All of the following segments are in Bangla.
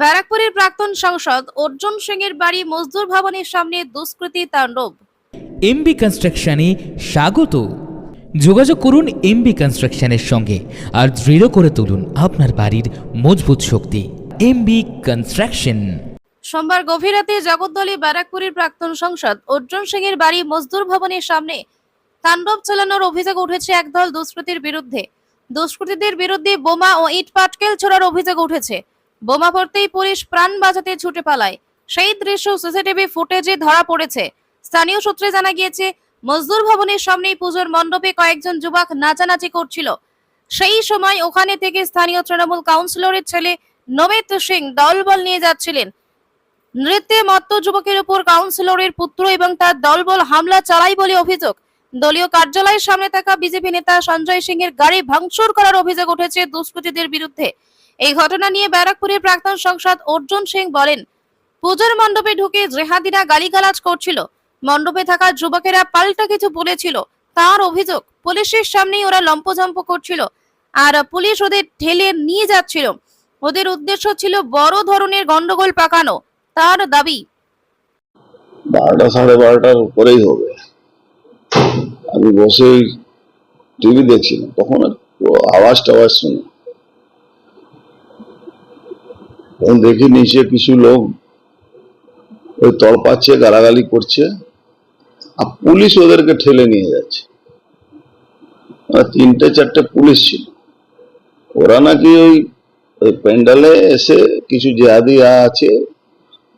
ব্যারাকপুরের প্রাক্তন সাংসদ অর্জুন সিং এর বাড়ি মজদুর ভবনের সামনে দুষ্কৃতী তাণ্ডব। এমবি কনস্ট্রাকশনে স্বাগত। যোগাযোগ করুন এমবি কনস্ট্রাকশনের সঙ্গে আর দৃঢ় করে তুলুন আপনার বাড়ির মজবুত শক্তি। MB construction. সোমবার গভীর রাতে জগদ্দলে ব্যারাকপুরের প্রাক্তন সাংসদ অর্জুন সিং এর বাড়ি মজদুর ভবনের সামনে তাণ্ডব চালানোর অভিযোগ উঠেছে একদল দুষ্কৃতীর বিরুদ্ধে। দুষ্কৃতীদের বিরুদ্ধে বোমা ও ইট পাটকেল ছোড়ার অভিযোগ উঠেছে। বোমা পড়তেই পুলিশ প্রাণ বাঁচাতে ছুটে পালায়। সেই দৃশ্য সিসিটিভি ফুটেজে ধরা পড়েছে। স্থানীয় সূত্রে জানা গিয়েছে, মজদুর ভবনের সামনেই পুজোর মণ্ডপে কয়েকজন যুবক নাচানাচি করছিল। সেই সময় ওখানে থেকে স্থানীয় তৃণমূল কাউন্সিলরের ছেলে নমিত সিং দলবল নিয়ে যাচ্ছিলেন। নৃত্যে মত্ত যুবকের উপর কাউন্সিলরের পুত্র এবং তার দলবল হামলা চালায় বলে অভিযোগ। দলীয় কার্যালয়ের সামনে থাকা বিজেপি নেতা সঞ্জয় সিং এর গাড়ি ভাঙচুর করার অভিযোগ উঠেছে দুষ্কৃতীদের বিরুদ্ধে। এই ঘটনা নিয়ে ব্যারাকপুরের প্রাক্তন সংসদ অর্জুন সিং বলেন, পুজোর মণ্ডপে ঢুকে জেহাদিরা গালিগালাজ করছিল। মণ্ডপে থাকা যুবকেরা পাল্টা কিছু বলেছিল। তার অভিযোগ, পুলিশের সামনেই ওরা লম্পজম্প করছিল আর পুলিশ ওদের ঠেলে নিয়ে যাচ্ছিল। ওদের উদ্দেশ্য ছিল বড় ধরনের গন্ডগোল পাকানো। তার দাবি, বারোটা, সাড়ে বারোটার উপরেই হবে। আমি বসে টিভি দেখছিলাম, তখন আওয়াজ টাওয়াজ শুনি তখন দেখি নিচে কিছু লোক। ওই তলপাচ্ছে গালাগালি করছে। আর পুলিশ ওদেরকে ঠেলে নিয়ে যাচ্ছে। তিনটে, চারটে পুলিশ ছিল। ওরা নাকি ওই প্যান্ডালে এসে কিছু জেহাদি আছে,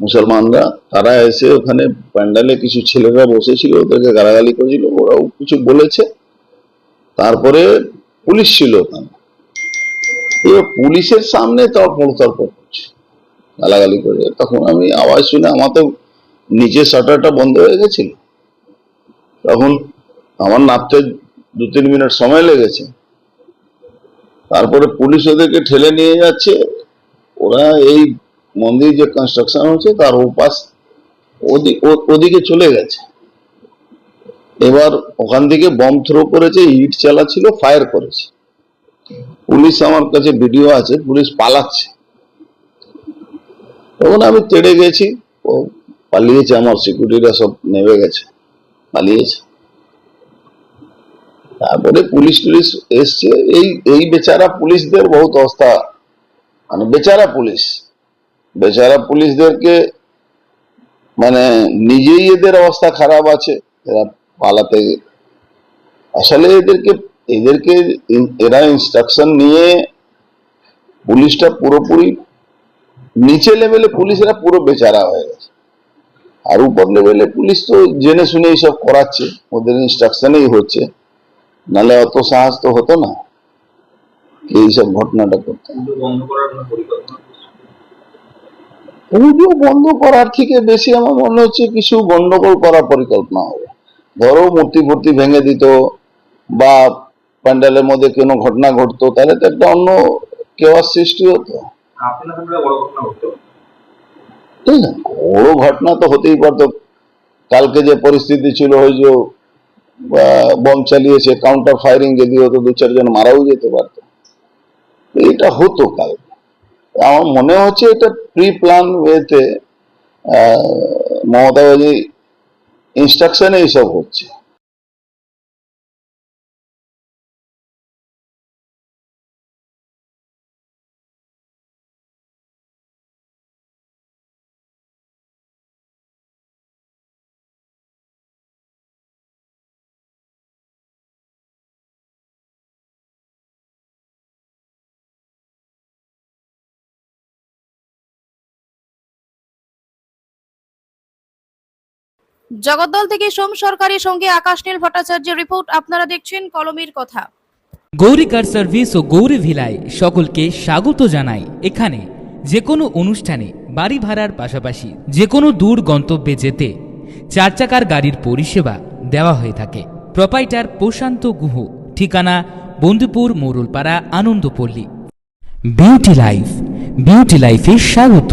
মুসলমানরা, তারা এসে ওখানে প্যান্ডালে কিছু ছেলেরা বসেছিল, ওদেরকে গালাগালি করেছিল, ওরাও কিছু বলেছে। তারপরে পুলিশ ছিল ওখানে। এবার পুলিশের সামনে তর্পণ তর্ক করছে। গালাগালি করে। তখন আমি আওয়াজ শুনে আমার তো নিচের শাটারটা বন্ধ হয়ে গেছিল। তখন আমার নামতে দু তিন মিনিট সময় লেগেছে। তারপরে পুলিশ ওদেরকে ঠেলে নিয়ে যাচ্ছে। ওরা এই মন্দির যে কনস্ট্রাকশন হচ্ছে, তার ও- ওদিকে চলে গেছে। এবার ওখান থেকে বম থ্রো করেছে, ইট চালাচ্ছিল ফায়ার করেছে। পুলিশ আমার কাছে ভিডিও আছে, পুলিশ পালাচ্ছে। তখন আমি তেড়ে গেছি, ও পালিয়েছে আমার সিকিউরিটিরা সব নেমে গেছে, পালিয়েছে। তারপরে পুলিশ টুলিশ এসছে, এই এই বেচারা পুলিশদের বহুত অবস্থা মানে বেচারা পুলিশ, বেচারা পুলিশদেরকে মানে নিজেই এদের অবস্থা খারাপ আছে, এরা পালাতে, আসলে এদেরকে এদেরকে এরা ইনস্ট্রাকশন নিয়ে পুলিশটা পুরোপুরি নিচে লেভেলে পুলিশেরা পুরো বেচারা হয়ে গেছে। আর উপর লেভেলে পুলিশ তো জেনে শুনে এইসব করাচ্ছে ওদের ইনস্ট্রাকশনেই হচ্ছে। নাহলে অত সাহস তো হতো না এইসব ঘটনাটা করতে। পুজো বন্ধ করার থেকে বেশি আমার মনে হচ্ছে কিছু গন্ডগোল করার পরিকল্পনা হবে। ধরো মূর্তি ফুর্তি ভেঙে দিত বা প্যান্ডেলের মধ্যে কোনো ঘটনা ঘটতো, তাহলে তো একটা অন্য কেওয়ার সৃষ্টি হতো। বড় ঘটনা তো হতেই পারতো। কালকে যে পরিস্থিতি ছিল ওই যে বম চালিয়েছে কাউন্টার ফায়ারিং যদি হতো, দু চারজন মারাও যেতে পারতো। এটা হতো কাল আমার মনে হচ্ছে এটা প্রি প্ল্যান ওয়েতে মমতা ইনস্ট্রাকশনে এইসব হচ্ছে। জগদ্দল থেকে সোম সরকারের সঙ্গে আকাশনীল ভট্টাচার্যের রিপোর্ট আপনারা দেখছেন, কলমের কথা। গৌরী কার সার্ভিস ও গৌরী ভিলায় সকলকে স্বাগত জানাই। এখানে যে কোনো অনুষ্ঠানে বাড়ি ভাড়ার পাশাপাশি যে কোনো দূর গন্তব্যে যেতে চার চাকার গাড়ির পরিষেবা দেওয়া হয়ে থাকে। প্রপাইটার প্রশান্ত গুহ, ঠিকানা Bandhupur Morulpara Anandapalli. Beauty life beauty লাইফে স্বাগত।